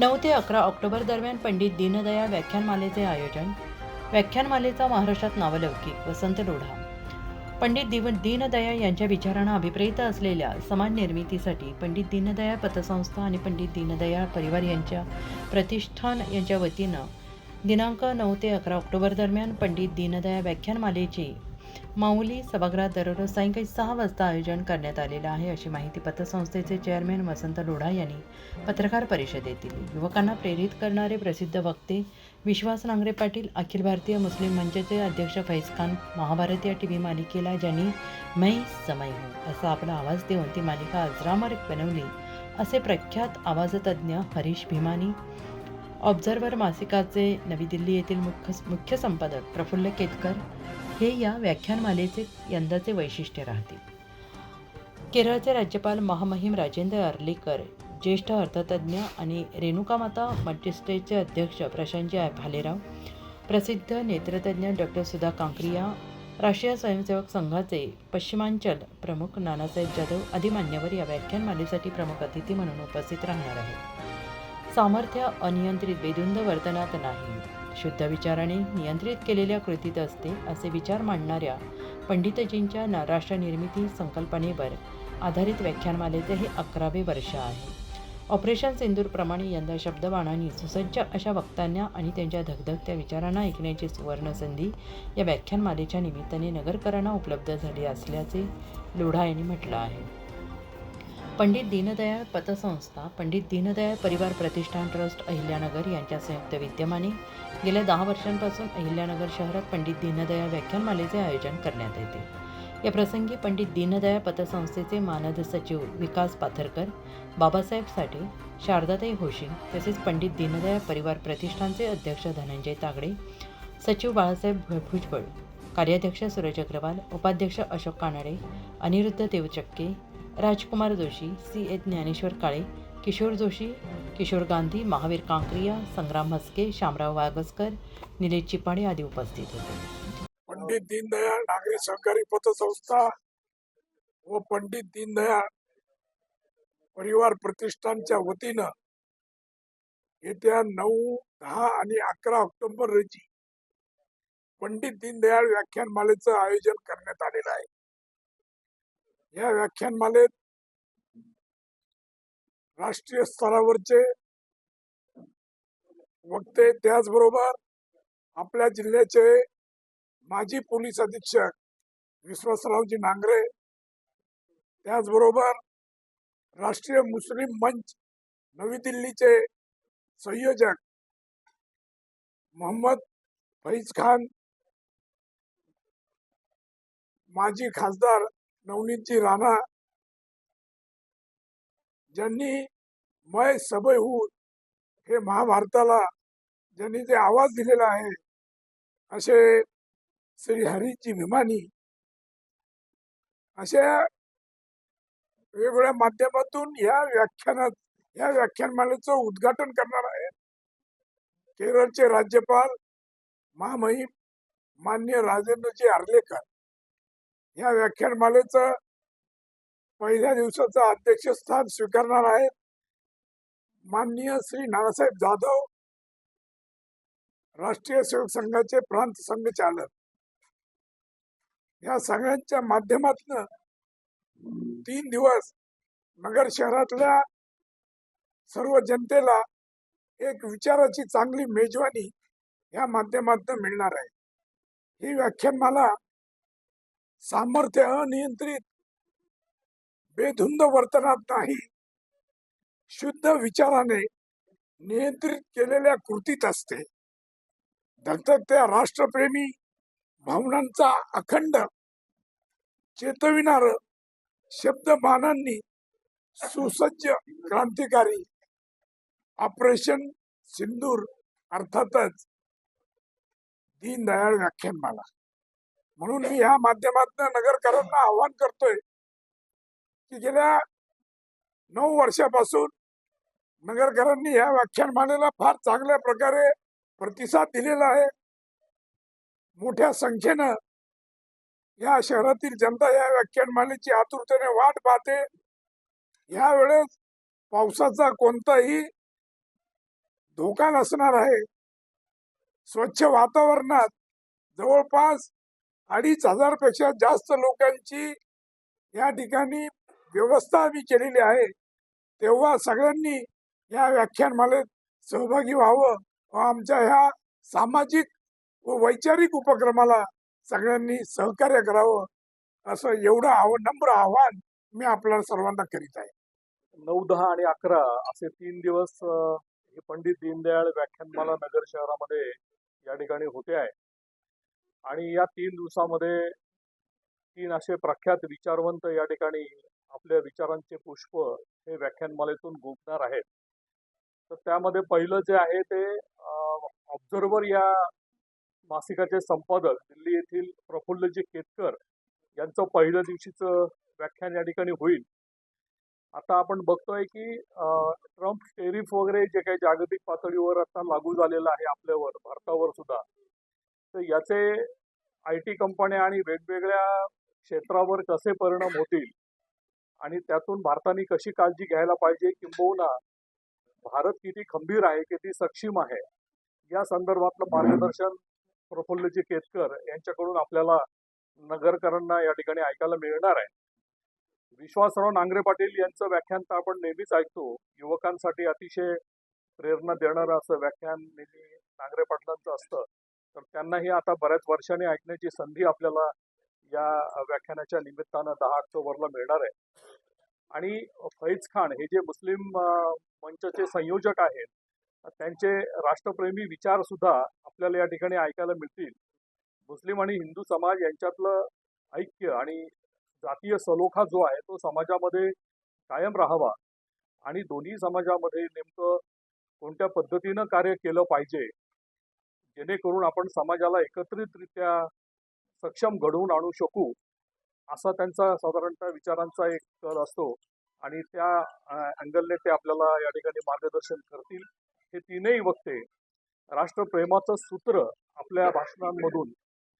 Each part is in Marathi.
नऊ ते अकरा ऑक्टोबर दरम्यान पंडित दीनदयाळ व्याख्यानमालेचे आयोजन व्याख्यानमालेचा महाराष्ट्रात नावलौकिक वसंत लोढा. पंडित दिव दीनदयाळ यांच्या विचारांना अभिप्रेत असलेल्या समाज निर्मितीसाठी पंडित दीनदयाळ पतसंस्था आणि पंडित दीनदयाळ परिवार यांच्या प्रतिष्ठान यांच्या वतीनं दिनांक नऊ ते अकरा ऑक्टोबर दरम्यान पंडित दीनदयाळ व्याख्यानमालेचे माऊली सभागृहात दररोज सायंकाळी सहा वाजता आयोजन करण्यात आलेलं आहे अशी माहिती पतसंस्थेचे चेअरमॅन वसंत लोढा यांनी पत्रकार परिषदेत दिली युवकांना प्रेरित करणारे प्रसिद्ध वक्ते विश्वास नांगरे पाटील अखिल भारतीय मुस्लिम मंचचे अध्यक्ष फैज खान महाभारत या टी व्ही मालिकेला ज्यांनी मै समय हो असा आपला आवाज देऊन ती मालिका अजरामर बनवली असे प्रख्यात आवाजतज्ञ हरीश भीमानी ऑब्झर्वर मासिकाचे नवी दिल्ली येथील मुख्य मुख्य संपादक प्रफुल्ल केतकर हे या व्याख्यानमालेचे यंदाचे वैशिष्ट्य राहतील. केरळचे राज्यपाल महामहिम राजेंद्र अर्लीकर ज्येष्ठ अर्थतज्ज्ञ आणि रेणुकामाता मल्टीस्टेटचे अध्यक्ष प्रशांतजी भालेराव प्रसिद्ध नेत्रतज्ञ डॉक्टर सुधा कांक्रिया राष्ट्रीय स्वयंसेवक संघाचे पश्चिमांचल प्रमुख नानासाहेब जाधव आदी मान्यवर या व्याख्यानमालेसाठी प्रमुख अतिथी म्हणून उपस्थित राहणार आहेत. सामर्थ्य अनियंत्रित बेधुंद वर्तनात नाही. शुद्ध विचाराने नियंत्रित केलेल्या कृतीत असते असे विचार मांडणाऱ्या पंडितजींच्या ना निर्मिती संकल्पनेवर आधारित व्याख्यानमालेचे हे अकरावे वर्ष आहे. ऑपरेशन सिंदूरप्रमाणे यंदा शब्दबाणांनी सुसज्ज अशा वक्त्यांना आणि त्यांच्या धगधगत्या विचारांना ऐकण्याची सुवर्ण संधी या व्याख्यानमालेच्या निमित्ताने नगरकरांना उपलब्ध झाली असल्याचे लोढा यांनी म्हटलं आहे. पंडित दीनदयाळ पतसंस्था पंडित दीनदयाळ परिवार प्रतिष्ठान ट्रस्ट अहिल्यानगर यांच्या संयुक्त विद्यमाने गेल्या दहा वर्षांपासून अहिल्यानगर शहरात पंडित दीनदयाळ व्याख्यानमालेचे आयोजन करण्यात येते. या प्रसंगी पंडित दीनदयाळ पतसंस्थेचे मानद सचिव विकास पाथरकर बाबासाहेब साठे शारदाताई होशी तसेच पंडित दीनदयाळ परिवार प्रतिष्ठानचे अध्यक्ष धनंजय तागडे सचिव बाळासाहेब भुजबळ कार्याध्यक्ष सूरज अग्रवाल उपाध्यक्ष अशोक कानडे अनिरुद्ध देवचक्के राजकुमार जोशी सी. ए ज्ञानेश्वर काळे किशोर जोशी किशोर गांधी महावीर कांक्रिया संग्राम हस्के शामराव वागसकर निलेश चिपाडे आदी उपस्थित होते. पंडित दीनदयाळ नागरी सहकारी पतसंस्था व पंडित दीनदयाळ परिवार प्रतिष्ठानच्या वतीनं येत्या नऊ दहा आणि अकरा ऑक्टोबर रोजी पंडित दीनदयाळ व्याख्यानमालेचं आयोजन करण्यात आलेलं आहे. या व्याख्यानमालेत राष्ट्रीय स्तरावरचे वक्ते त्याचबरोबर आपल्या जिल्ह्याचे माजी पोलीस अधीक्षक विश्वासरावजी नांगरे त्याचबरोबर राष्ट्रीय मुस्लिम मंच नवी दिल्लीचे संयोजक मोहम्मद फैज खान माजी खासदार नवनीतजी राणा ज्यांनी मय सबयहूद हे महाभारताला ज्यांनी जे आवाज दिलेला आहे असे श्री हरीची विमानी अशा वेगवेगळ्या माध्यमातून या व्याख्यानात या व्याख्यानमालेचं उद्घाटन करणार आहे. केरळचे राज्यपाल महामहिम मान्य राजेंद्रजी आर्लेकर. या व्याख्यानमालेच पहिल्या दिवसाचं अध्यक्षस्थान स्वीकारणार आहेत माननीय श्री नानासाहेब जाधव राष्ट्रीय सेवक संघाचे प्रांत संघचालक या सगळ्यांच्या माध्यमातून तीन दिवस नगर शहरातल्या सर्व जनतेला एक विचाराची चांगली मेजवानी या माध्यमातून मिळणार आहे. ही व्याख्यानमाला सामर्थ्य अनियंत्रित बेधुंद वर्तनात नाही. शुद्ध विचाराने नियंत्रित केलेल्या कृतीत असते. धगधगत्या राष्ट्रप्रेमी भावनांचा अखंड चेतविणारं शब्दबाणांनी सुसज्ज क्रांतिकारी ऑपरेशन सिंदूर अर्थातच दीनदयाळ व्याख्यानमाला. म्हणून मी ह्या माध्यमातून नगरकरांना आवाहन करतोय की गेल्या नऊ वर्षापासून नगरकरांनी ह्या व्याख्यानमालेला फार चांगल्या प्रकारे प्रतिसाद दिलेला आहे. मोठ्या संख्येनं या शहरातील जनता या व्याख्यानमालेची आतुरतेने वाट पाहते. या वेळेस पावसाचा कोणताही धोका नसणार आहे. स्वच्छ वातावरणात जवळपास अडीच हजारपेक्षा जास्त लोकांची या ठिकाणी व्यवस्था आम्ही केलेली आहे. तेव्हा सगळ्यांनी या व्याख्यानमालेत सहभागी व्हावं व आमच्या ह्या सामाजिक व वैचारिक उपक्रमाला सगळ्यांनी सहकार्य करावं असं एवढं आव नम्र आव्हान मी आपल्या सर्वांना करीत आहे. नऊ दहा आणि अकरा असे तीन दिवस हे पंडित दीनदयाळ व्याख्यानमाला नगर शहरामध्ये या ठिकाणी होते आहे. आणि या तीन दिवसामध्ये तीन असे प्रख्यात विचारवंत या ठिकाणी आपल्या विचारांचे पुष्प हे व्याख्यानमालेतून गुंफणार आहेत. तर त्यामध्ये पहिलं जे आहे ते ऑब्झर्वर या मासिकाचे संपादक दिल्ली येथील प्रफुल्लजी केतकर यांचं पहिल्या दिवशीचं व्याख्यान या ठिकाणी होईल. आता आपण बघतोय की ट्रम्प टेरिफ वगैरे जे काही जागतिक पातळीवर आता लागू झालेलं आहे आपल्यावर भारतावर सुद्धा तर याचे आय टी कंपन्या आणि वेगवेगळ्या क्षेत्रावर कसे परिणाम होतील आणि त्यातून भारताने कशी काळजी घ्यायला पाहिजे किंबहुना भारत किती खंबीर आहे किती सक्षम आहे या संदर्भातलं मार्गदर्शन प्रफुल्लजी केतकर यांच्याकडून आपल्याला नगरकरांना या ठिकाणी ऐकायला मिळणार आहे. विश्वासराव नांगरे पाटील यांचं व्याख्यान तर आपण नेहमीच ऐकतो. युवकांसाठी अतिशय प्रेरणा देणारं असं व्याख्यान नेहमी नांगरे पाटलांचं असतं. तर त्यांनाही आता बऱ्याच वर्षांनी ऐकण्याची संधी आपल्याला या व्याख्यानाच्या निमित्तानं दहा ऑक्टोबरला मिळणार आहे. आणि फैज खान हे जे मुस्लिम मंचचे संयोजक आहेत त्यांचे राष्ट्रप्रेमी विचार सुद्धा आपल्याला या ठिकाणी ऐकायला मिळतील. मुस्लिम आणि हिंदू समाज यांच्यातलं ऐक्य आणि जातीय सलोखा जो आहे तो समाजामध्ये कायम राहावा आणि दोन्ही समाजामध्ये नेमकं कोणत्या पद्धतीनं कार्य केलं पाहिजे जेणेकरून आपण समाजाला एकत्रितरित्या सक्षम घडवून आणू शकू असा त्यांचा साधारणतः विचारांचा एक कल असतो. आणि त्या अँगलने ते आपल्याला या ठिकाणी मार्गदर्शन करतील. हे तीनही वक्ते राष्ट्रप्रेमाचं सूत्र आपल्या भाषणांमधून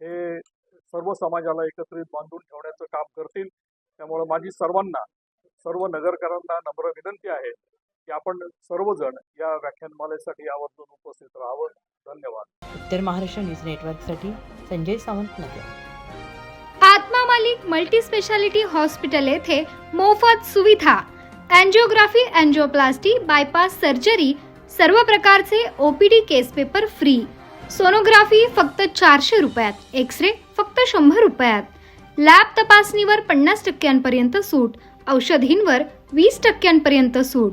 हे सर्व समाजाला एकत्रित बांधून ठेवण्याचं काम करतील. त्यामुळं माझी सर्वांना सर्व नगरकरांना नम्र विनंती आहे. की आपण सर्वजण या व्याख्यानमालेसाठी आवर्जून उपस्थित राहावं. धन्यवाद. उत्तर महाराष्ट्र न्यूज नेटवर्कसाठी Sanjay Sawant Nagar Atma Malik multi speciality hospital येथे मोफत सुविधा. अँजिओग्राफी अँजिओप्लास्टी बायपास सर्जरी सर्व प्रकारचे OPD case paper free. Sonography फक्त चारशे रुपयात एक्स रे फक्त शंभर रुपयात. लॅब तपासणीवर पन्नास टक्क्यांपर्यंत सूट औषधींवर वीस टक्क्यांपर्यंत सूट.